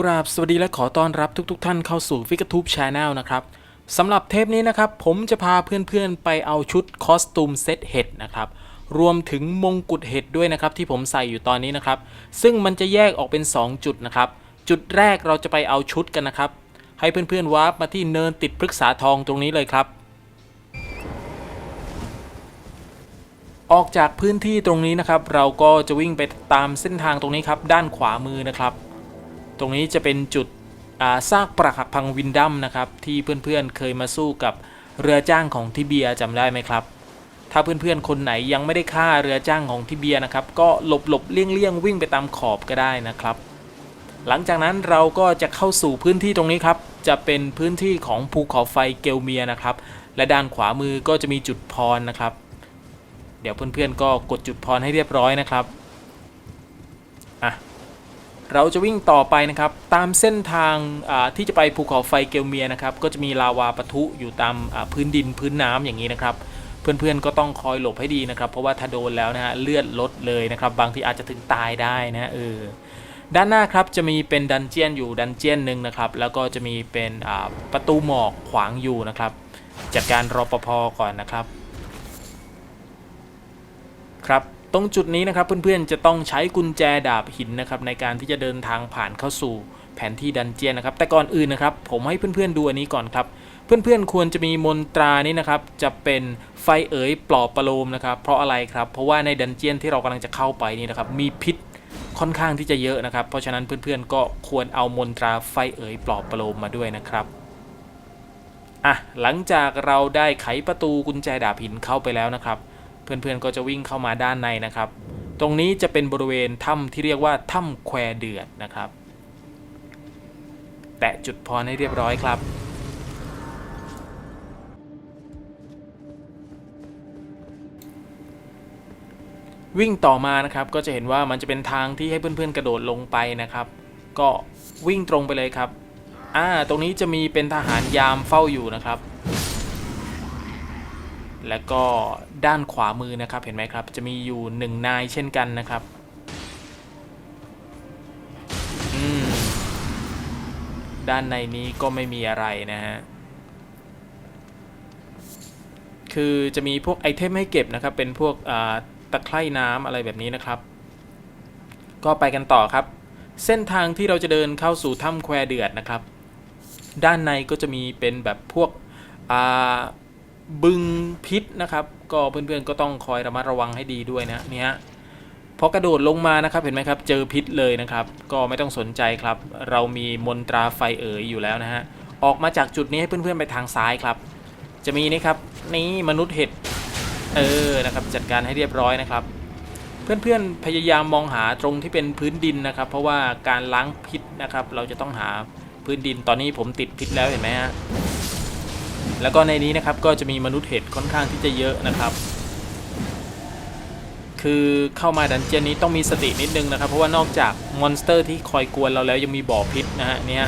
กราบสวัสดีและขอต้อนรับทุกๆทท่านเข้าสู่ f i g u r e Tube Channel นะครับสำหรับเทปนี้นะครับ ผมจะพาเพื่อนๆไปเอาชุดคอสตูมเซตเห็ดนะครับ รวมถึงมงกุฎเห็ดด้วยนะครับ ที่ผมใส่อยู่ตอนนี้นะครับ ซึ่งมันจะแยกออกเป็น 2 จุดนะครับ จุดแรกเราจะไปเอาชุดกันนะครับ ให้เพื่อนๆวาร์ปมาที่เนินติดพฤกษาทองตรงนี้เลยครับ ออกจากพื้นที่ตรงนี้นะครับ เราก็จะวิ่งไปตามเส้นทางตรงนี้ครับ ด้านขวามือนะครับ รงนี้จะเป็นจุดซากปรักหักพังวินดัมนะครับ ที่เพื่อนๆเคยมาสู้กับเรือจ้างของทิเบียจำได้ไหมครับ ถ้าเพื่อนๆคนไหนยังไม่ได้ฆ่าเรือจ้างของทิเบียนะครับ ก็หลบหลบเลี่ยงเลี่ยงวิ่งไปตามขอบก็ได้นะครับ หลังจากนั้นเราก็จะเข้าสู่พื้นที่ตรงนี้ครับ จะเป็นพื้นที่ของภูเขาไฟเกลเมียนะครับ และด้านขวามือก็จะมีจุดพรนะครับ เดี๋ยวเพื่อนๆก็กดจุดพรให้เรียบร้อยนะครับอะ เราจะวิ่งต่อไปนะครับตามเส้นทางที่จะไปภูเขาไฟเกลเมียนะครับก็จะมีลาวาปะทุอยู่ตามพื้นดินพื้นน้ำอย่างนี้นะครับ เพื่อนๆก็ต้องคอยหลบให้ดีนะครับ เพราะว่าถ้าโดนแล้วนะฮะเลือดลดเลยนะครับ บางทีอาจจะถึงตายได้นะเออด้านหน้าครับจะมีเป็นดันเจียนอยู่ดันเจียนหนึ่งนะครับ แล้วก็จะมีเป็นประตูหมอกขวางอยู่นะครับ จัดการรอปภก่อนนะครับครับ ตรงจุดนี้นะครับเพื่อนๆจะต้องใช้กุญแจดาบหินนะครับในการที่จะเดินทางผ่านเข้าสู่แผนที่ดันเจียนนะครับ แต่ก่อนอื่นนะครับ ผมให้เพื่อนๆดูอันนี้ก่อนครับ เพื่อนๆควรจะมีมนตรานี้นะครับ จะเป็นไฟเอ๋ยปลอบประโลมนะครับ เพราะอะไรครับ เพราะว่าในดันเจียนที่เรากำลังจะเข้าไปนี่นะครับ มีพิษค่อนข้างที่จะเยอะนะครับ เพราะฉะนั้นเพื่อนๆก็ควรเอามนตราไฟเอ๋ยปลอบประโลมมาด้วยนะครับอะหลังจากเราได้ไขประตูกุญแจดาบหินเข้าไปแล้วนะครับ เพื่อนๆก็จะวิ่งเข้ามาด้านในนะครับ ตรงนี้จะเป็นบริเวณถ้ำที่เรียกว่าถ้ำแควเดือดนะครับ แตะจุดพรให้เรียบร้อยครับวิ่งต่อมานะครับก็จะเห็นว่ามันจะเป็นทางที่ให้เพื่อนๆกระโดดลงไปนะครับ ก็วิ่งตรงไปเลยครับอ่าตรงนี้จะมีเป็นทหารยามเฝ้าอยู่นะครับ แล้วก็ด้านขวามือนะครับเห็นไหมครับ จะมีอยู่หนึ่งนายเช่นกันนะครับด้านในนี้ก็ไม่มีอะไรนะฮะ คือจะมีพวกไอเทมให้เก็บนะครับ เป็นพวกตะไคร่น้ำอะไรแบบนี้นะครับ ก็ไปกันต่อครับ เส้นทางที่เราจะเดินเข้าสู่ถ้ำแควเดือดนะครับ ด้านในก็จะมีเป็นแบบพวกอ่า บึงพิษนะครับ ก็เพื่อนๆก็ต้องคอยระมัดระวังให้ดีด้วยนะเนี่ยพอกระโดดลงมานะครับเห็นไหมครับ เจอพิษเลยนะครับ ก็ไม่ต้องสนใจครับ เรามีมนตราไฟเอ๋ยอยู่แล้วนะฮะออกมาจากจุดนี้ให้เพื่อนๆไปทางซ้ายครับ จะมีนี่ครับนี่มนุษย์เห็ดเออนะครับจัดการให้เรียบร้อยนะครับ เพื่อนๆพยายามมองหาตรงที่เป็นพื้นดินนะครับ เพราะว่าการล้างพิษนะครับ เราจะต้องหาพื้นดินตอนนี้ผมติดพิษแล้วเห็นไหมฮะ แล้วก็ในนี้นะครับก็จะมีมนุษย์เห็ดค่อนข้างที่จะเยอะนะครับ คือเข้ามาดันเจียนนี้ต้องมีสตินิดนึงนะครับ เพราะว่านอกจากมอนสเตอร์ที่คอยกวนเราแล้วยังมีบ่อพิษนะฮะเนี่ย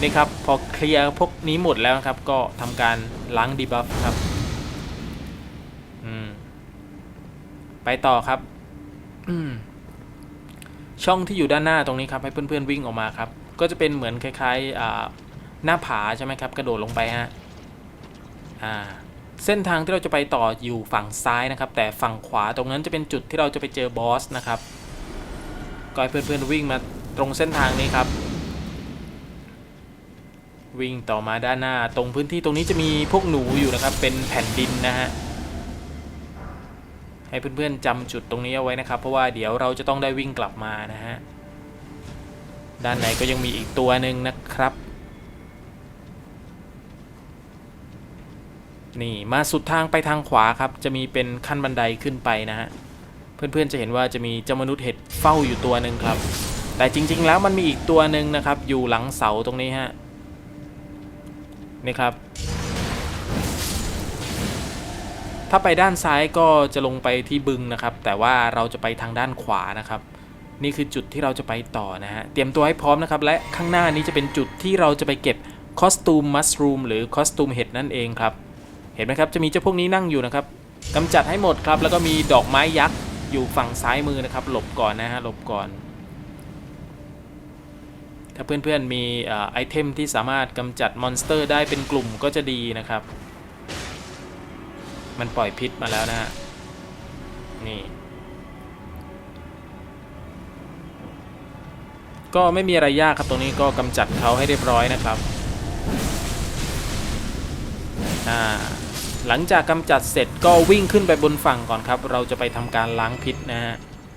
นี่ครับพอเคลียร์พวกนี้หมดแล้วครับ ก็ทำการล้างดีบัฟครับไปต่อครับช่องที่อยู่ด้านหน้าตรงนี้ครับ ให้เพื่อนๆวิ่งออกมาครับ ก็จะเป็นเหมือนคล้ายๆหน้าผาใช่ไหมครับ กระโดดลงไปฮะ อ่าเส้นทางที่เราจะไปต่ออยู่ฝั่งซ้ายนะครับ แต่ฝั่งขวาตรงนั้นจะเป็นจุดที่เราจะไปเจอบอสนะครับก็ให้เพื่อนๆวิ่งมาตรงเส้นทางนี้ครับ วิ่งต่อมาด้านหน้า ตรงพื้นที่ตรงนี้จะมีพวกหนูอยู่นะครับ เป็นแผ่นดินนะฮะให้เพื่อนๆจำจุดตรงนี้เอาไว้นะครับ เพราะว่าเดี๋ยวเราจะต้องได้วิ่งกลับมานะฮะด้านในก็ยังมีอีกตัวหนึ่งนะครับ นี่มาสุดทางไปทางขวาครับ จะมีเป็นขั้นบันไดขึ้นไปนะฮะ เพื่อนๆจะเห็นว่าจะมีเจ้ามนุษย์เห็ดเฝ้าอยู่ตัวหนึ่งครับ แต่จริง ๆ แล้วมันมีอีกตัวหนึ่งนะครับ อยู่หลังเสาตรงนี้ฮะ นี่ครับ ถ้าไปด้านซ้ายก็จะลงไปที่บึงนะครับ แต่ว่าเราจะไปทางด้านขวานะครับ นี่คือจุดที่เราจะไปต่อนะฮะ เตรียมตัวให้พร้อมนะครับ และข้างหน้านี้จะเป็นจุดที่เราจะไปเก็บคอสตูมมัสรูมหรือคอสตูมเห็ดนั่นเองครับ เห็นไหมครับจะมีเจ้าพวกนี้นั่งอยู่นะครับกำจัดให้หมดครับ แล้วก็มีดอกไม้ยักษ์อยู่ฝั่งซ้ายมือนะครับ หลบก่อนนะฮะหลบก่อน ถ้าเพื่อนๆมีไอเทมที่สามารถกำจัดมอนสเตอร์ได้เป็นกลุ่มก็จะดีนะครับ มันปล่อยพิษมาแล้วนะฮะนี่ก็ไม่มีอะไรยากครับตรงนี้ก็กำจัดเขาให้เรียบร้อยนะครับ อ่า หลังจากกำจัดเสร็จก็วิ่งขึ้นไปบนฝั่งก่อนครับ เราจะไปทำการล้างพิษนะฮะ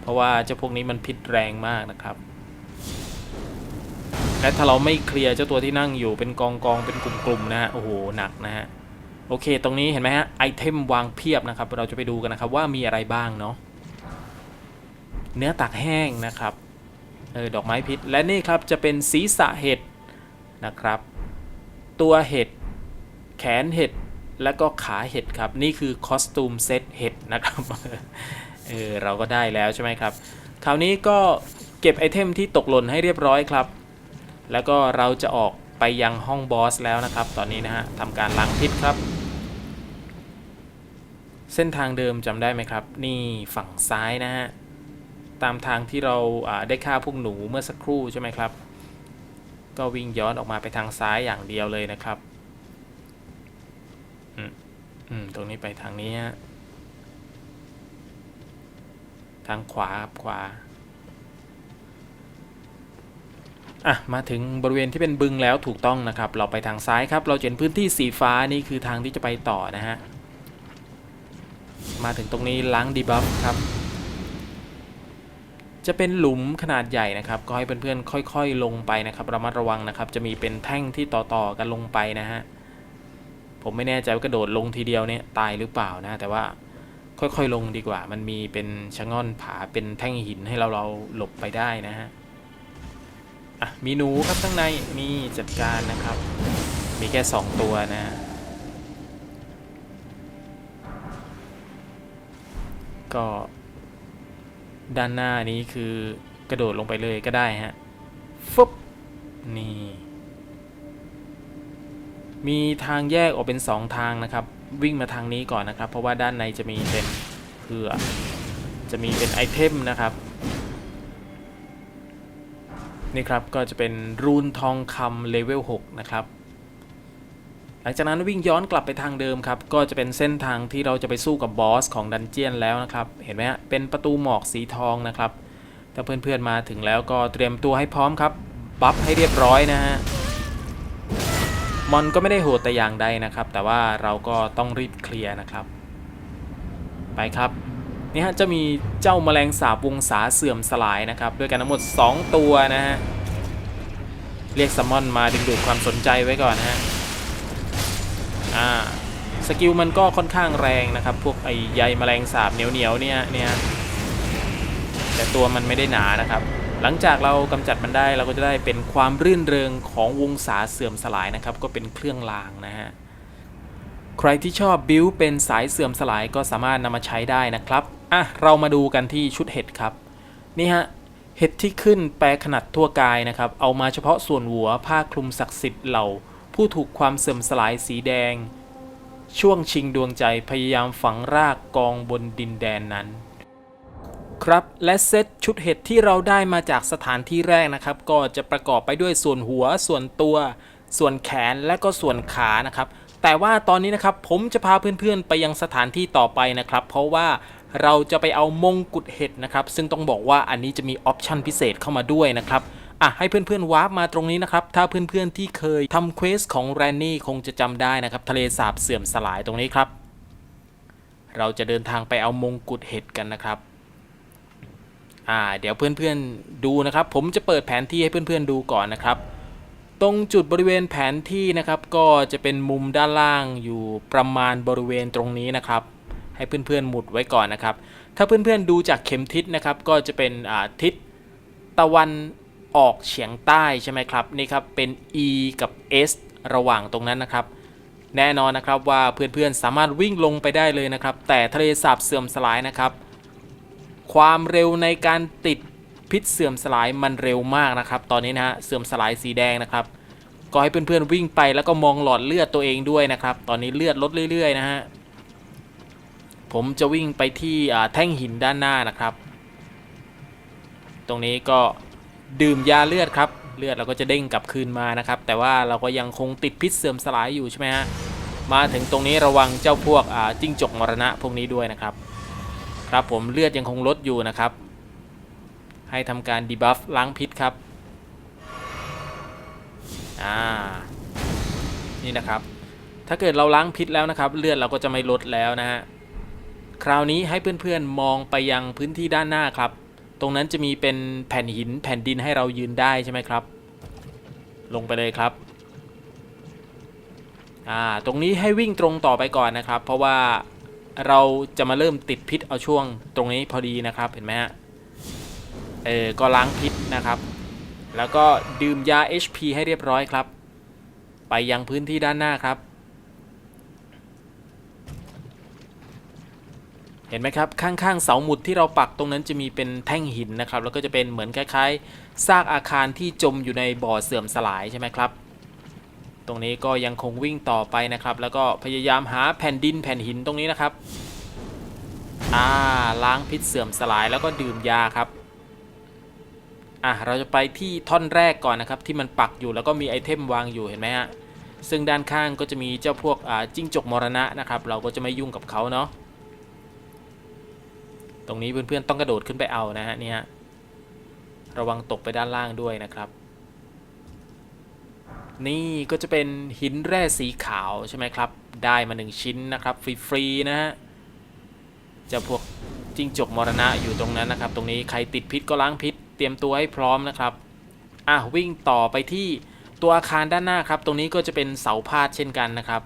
เพราะว่าเจ้าพวกนี้มันพิษแรงมากนะครับ และถ้าเราไม่เคลียร์เจ้าตัวที่นั่งอยู่เป็นกองกองเป็นกลุ่มๆนะฮะ โอ้โห หนักนะฮะ โอเค ตรงนี้เห็นไหมฮะ ไอเทมวางเพียบนะครับ เราจะไปดูกันนะครับว่ามีอะไรบ้างเนาะ เนื้อตักแห้งนะครับ เออ ดอกไม้พิษ และนี่ครับจะเป็นศีรษะเห็ดนะครับ ตัวเห็ด แขนเห็ด และก็ขาเห็ดครับ นี่คือคอสตูมเซตเห็ดนะครับเออเราก็ได้แล้วใช่ไหมครับ คราวนี้ก็เก็บไอเทมที่ตกหล่นให้เรียบร้อยครับ แล้วก็เราจะออกไปยังห้องบอสแล้วนะครับ ตอนนี้นะฮะทำการล้างพิษครับ เส้นทางเดิมจำได้ไหมครับ นี่ฝั่งซ้ายนะฮะตามทางที่เราาได้ฆ่าพวกหนูเมื่อสักครู่ใช่ไหมครับ ก็วิ่งย้อนออกมาไปทางซ้ายอย่างเดียวเลยนะครับ อืม ตรงนี้ไปทางนี้ฮะ ทางขวาครับขวา อะ มาถึงบริเวณที่เป็นบึงแล้วถูกต้องนะครับ เราไปทางซ้ายครับ เราเห็นพื้นที่สีฟ้านี่คือทางที่จะไปต่อนะฮะ มาถึงตรงนี้ล้างดีบัฟครับ จะเป็นหลุมขนาดใหญ่นะครับ ก็ให้เพื่อนๆค่อย ๆ ลงไปนะครับ ระมัดระวังนะครับ จะมีเป็นแท่งที่ต่อๆกันลงไปนะฮะ ผมไม่แน่ใจว่ากระโดดลงทีเดียวเนี่ยตายหรือเปล่านะ แต่ว่าค่อยๆลงดีกว่า มันมีเป็นชะง่อนผาเป็นแท่งหินให้เราเราหลบไปได้นะฮะอะมีหนูครับข้างในนี่จัดการนะครับ มีแค่ 2 ตัวนะก็ด้านหน้านี้คือกระโดดลงไปเลยก็ได้ฮะฟึบนี่ มีทางแยกออกเป็น 2 ทางนะครับ วิ่งมาทางนี้ก่อนนะครับ เพราะว่าด้านในจะมีเป็นเผื่อ จะมีเป็นไอเทมนะครับ นี่ครับก็จะเป็นรูนทองคำเลเวล6นะครับ หลังจากนั้นวิ่งย้อนกลับไปทางเดิมครับ ก็จะเป็นเส้นทางที่เราจะไปสู้กับบอสของดันเจียนแล้วนะครับ เห็นไหมฮะเป็นประตูหมอกสีทองนะครับถ้าเพื่อนๆมาถึงแล้วก็เตรียมตัวให้พร้อมครับ บัฟให้เรียบร้อยนะฮะ มอนก็ไม่ได้โหดแต่อย่างใดนะครับ แต่ว่าเราก็ต้องรีบเคลียร์นะครับ ไปครับนี่ฮะจะมีเจ้าแมลงสาบวงศาเสื่อมสลายนะครับ ด้วยกันทั้งหมด 2 ตัวนะฮะเรียกซัมมอนมาดึงดูดความสนใจไว้ก่อนฮะอ่าสกิลมันก็ค่อนข้างแรงนะครับ พวกไอ้ใยแมลงสาบเหนียวๆเนี่ยเนี่ยแต่ตัวมันไม่ได้หนานะครับ หลังจากเรากำจัดมันได้เราก็จะได้เป็นความรื่นเริงของวงศาเสื่อมสลายนะครับ ก็เป็นเครื่องรางนะฮะใครที่ชอบบิวเป็นสายเสื่อมสลายก็สามารถนำมาใช้ได้นะครับอะเรามาดูกันที่ชุดเห็ดครับ นี่ฮะเห็ดที่ขึ้นแปรขนาดทั่วกายนะครับ เอามาเฉพาะส่วนหัวผ้าคลุมศักดิ์สิทธิ์เหล่า ผู้ถูกความเสื่อมสลายสีแดง ช่วงชิงดวงใจพยายามฝังรากกองบนดินแดนนั้น ครับและเซตชุดเห็ดที่เราได้มาจากสถานที่แรกนะครับ ก็จะประกอบไปด้วยส่วนหัว ส่วนตัว ส่วนแขนและก็ส่วนขานะครับแต่ว่าตอนนี้นะครับผมจะพาเพื่อนๆ ไปยังสถานที่ต่อไปนะครับ เพราะว่าเราจะไปเอามงกุฎเห็ดนะครับ ซึ่งต้องบอกว่าอันนี้จะมีออปชันพิเศษเข้ามาด้วยนะครับอะให้เพื่อนๆวาร์ปมาตรงนี้นะครับ ถ้าเพื่อนๆที่เคยทำเควสของแรนนี่คงจะจำได้นะครับ ทะเลสาบเสื่อมสลายตรงนี้ครับ เราจะเดินทางไปเอามงกุฎเห็ดกันนะครับ อ่าเดี๋ยวเพื่อนๆดูนะครับ ผมจะเปิดแผนที่ให้เพื่อนๆดูก่อนนะครับ ตรงจุดบริเวณแผนที่นะครับ ก็จะเป็นมุมด้านล่างอยู่ประมาณบริเวณตรงนี้นะครับ ให้เพื่อนๆหมุดไว้ก่อนนะครับ ถ้าเพื่อนๆดูจากเข็มทิศนะครับ ก็จะเป็นอ่าทิศตะวันออกเฉียงใต้ใช่ไหมครับนี่ครับเป็น E กับ S ระหว่างตรงนั้นนะครับ แน่นอนนะครับว่าเพื่อนๆสามารถวิ่งลงไปได้เลยนะครับ แต่ทะเลสาบเสื่อมสลายนะครับ ความเร็วในการติดพิษเสื่อมสลายมันเร็วมากนะครับ ตอนนี้นะฮะเสื่อมสลายสีแดงนะครับ ก็ให้เพื่อนๆวิ่งไปแล้วก็มองหลอดเลือดตัวเองด้วยนะครับ ตอนนี้เลือดลดเรื่อยๆนะฮะผมจะวิ่งไปที่แท่งหินด้านหน้านะครับ ตรงนี้ก็ดื่มยาเลือดครับ เลือดเราก็จะเด้งกลับคืนมานะครับ แต่ว่าเราก็ยังคงติดพิษเสื่อมสลายอยู่ใช่ไหมฮะมาถึงตรงนี้ระวังเจ้าพวกจิ้งจกมรณะพวกนี้ด้วยนะครับ ครับผมเลือดยังคงลดอยู่นะครับ ให้ทำการดีบัฟล้างพิษครับ อ่า นี่นะครับ ถ้าเกิดเราล้างพิษแล้วนะครับ เลือดเราก็จะไม่ลดแล้วนะฮะ คราวนี้ให้เพื่อนๆมองไปยังพื้นที่ด้านหน้าครับ ตรงนั้นจะมีเป็นแผ่นหินแผ่นดินให้เรายืนได้ใช่ไหมครับ ลงไปเลยครับ อ่า ตรงนี้ให้วิ่งตรงต่อไปก่อนนะครับ เพราะว่า เราจะมาเริ่มติดพิษเอาช่วงตรงนี้พอดีนะครับเห็นไหมฮะเออก็ล้างพิษนะครับ แล้วก็ดื่มยา HP ให้เรียบร้อยครับ ไปยังพื้นที่ด้านหน้าครับ เห็นไหมครับ ข้างๆเสาหมุดที่เราปักตรงนั้นจะมีเป็นแท่งหินนะครับ แล้วก็จะเป็นเหมือนคล้ายๆซากอาคารที่จมอยู่ในบ่อเสื่อมสลายใช่ไหมครับ ตรงนี้ก็ยังคงวิ่งต่อไปนะครับ แล้วก็พยายามหาแผ่นดินแผ่นหินตรงนี้นะครับอ่าล้างพิษเสื่อมสลายแล้วก็ดื่มยาครับอะเราจะไปที่ท่อนแรกก่อนนะครับ ที่มันปักอยู่แล้วก็มีไอเทมวางอยู่เห็นไหมฮะซึ่งด้านข้างก็จะมีเจ้าพวกอ่าจิ้งจกมรณะนะครับ เราก็จะไม่ยุ่งกับเขาเนาะตรงนี้เพื่อนๆต้องกระโดดขึ้นไปเอานะฮะเนี่ยระวังตกไปด้านล่างด้วยนะครับ นี่ก็จะเป็นหินแร่สีขาวใช่ไหมครับ ได้มาหนึ่งชิ้นนะครับ ฟรีๆนะฮะจะพวกจิ้งจกมรณะอยู่ตรงนั้นนะครับ ตรงนี้ใครติดพิษก็ล้างพิษ เตรียมตัวให้พร้อมนะครับอะวิ่งต่อไปที่ตัวอาคารด้านหน้าครับ ตรงนี้ก็จะเป็นเสาพาดเช่นกันนะครับ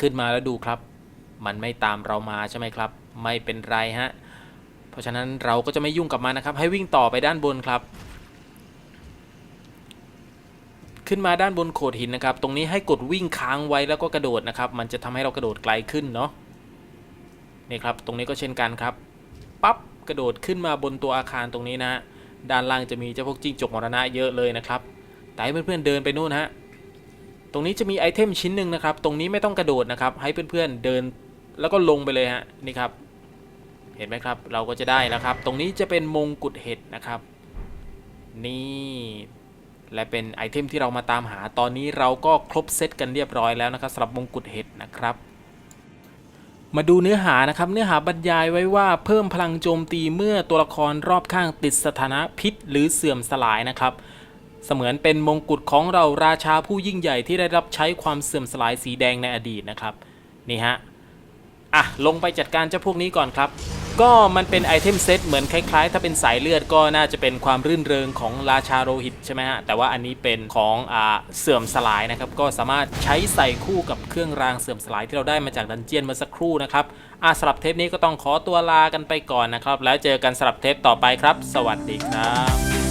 ขึ้นมาแล้วดูครับ มันไม่ตามเรามาใช่ไหมครับ ไม่เป็นไรฮะเพราะฉะนั้นเราก็จะไม่ยุ่งกับมันนะครับ ให้วิ่งต่อไปด้านบนครับ ขึ้นมาด้านบนโขดหินนะครับ ตรงนี้ให้กดวิ่งค้างไว้แล้วก็กระโดดนะครับ มันจะทำให้เรากระโดดไกลขึ้นเนาะนี่ครับ ตรงนี้ก็เช่นกันครับปั๊บกระโดดขึ้นมาบนตัวอาคารตรงนี้นะฮะด้านล่างจะมีเจ้าพวกจิ้งจกมรณะเยอะเลยนะครับแต่ให้เพื่อนๆเดินไปนู่นฮะตรงนี้จะมีไอเทมชิ้นหนึ่งนะครับ ตรงนี้ไม่ต้องกระโดดนะครับ ให้เพื่อนๆเดินแล้วก็ลงไปเลยฮะนี่ครับ เห็นไหมครับ เราก็จะได้แล้วครับ ตรงนี้จะเป็นมงกุฎเห็ดนะครับ นี่ และเป็นไอเทมที่เรามาตามหาตอนนี้เราก็ครบเซตกันเรียบร้อยแล้วนะครับสำหรับมงกุฎเห็ดนะครับมาดูเนื้อหานะครับ เนื้อหาบรรยายไว้ว่าเพิ่มพลังโจมตีเมื่อตัวละครรอบข้างติดสถานะพิษหรือเสื่อมสลายนะครับ เสมือนเป็นมงกุฎของเราราชาผู้ยิ่งใหญ่ที่ได้รับใช้ความเสื่อมสลายสีแดงในอดีตนะครับ นี่ฮะ อะ ลงไปจัดการเจ้าพวกนี้ก่อนครับ ก็มันเป็นไอเทมเซตเหมือนคล้ายๆ ถ้าเป็นสายเลือดก็น่าจะเป็นความรื่นเริงของราชาโรหิตใช่ไหมฮะ แต่ว่าอันนี้เป็นของอ่าเสื่อมสลายนะครับ ก็สามารถใช้ใส่คู่กับเครื่องรางเสื่อมสลายที่เราได้มาจากดันเจียนเมื่อสักครู่นะครับอะสำหรับเทปนี้ก็ต้องขอตัวลากันไปก่อนนะครับ แล้วเจอกันสำหรับเทปต่อไปครับ สวัสดีครับ